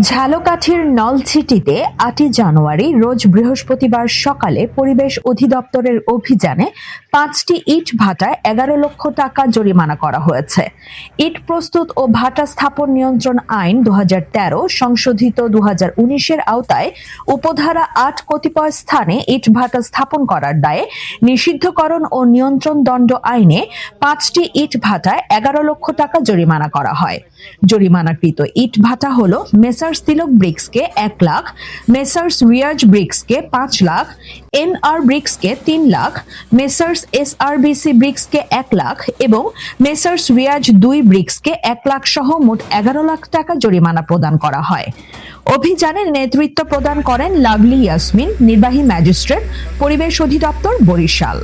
ঝালকাঠির নলছিটিতে আটই জানুয়ারি রোজ বৃহস্পতিবার সকালে পরিবেশ অধিদপ্তরের অভিযানে পাঁচটি ইট ভাটায় এগারো লক্ষ টাকা জরিমানা করা হয়েছে। ইট প্রস্তুত ও ভাটা স্থাপন নিয়ন্ত্রণ আইন দু সংশোধিত দু এর আওতায় উপধারা আট কতিপয় স্থানে ইট ভাটা স্থাপন করার দায়ে নিষিদ্ধকরণ ও নিয়ন্ত্রণ দণ্ড আইনে পাঁচটি ইট ভাটায় এগারো লক্ষ টাকা জরিমানা করা হয়। জরিমানাকৃত ইট ভাটা হলো মেসার্স তিলক ব্রিক্সকে এক লাখ, মেসার্স রিয়াজ ব্রিক্সকে পাঁচ লাখ এন আর ব্রিক্সকে তিন lakh, messrs S R BC ব্রিক্সকে এক লাখ এবং মেসার্স রিয়াজ দুই ব্রিক্সকে এক লাখ সহ মোট এগারো লাখ টাকা জরিমানা প্রদান করা হয়। অভিযানে নেতৃত্ব প্রদান করেন লাভলি ইয়াসমিন, নির্বাহী ম্যাজিস্ট্রেট, পরিবেশ অধিদপ্তর বরিশাল।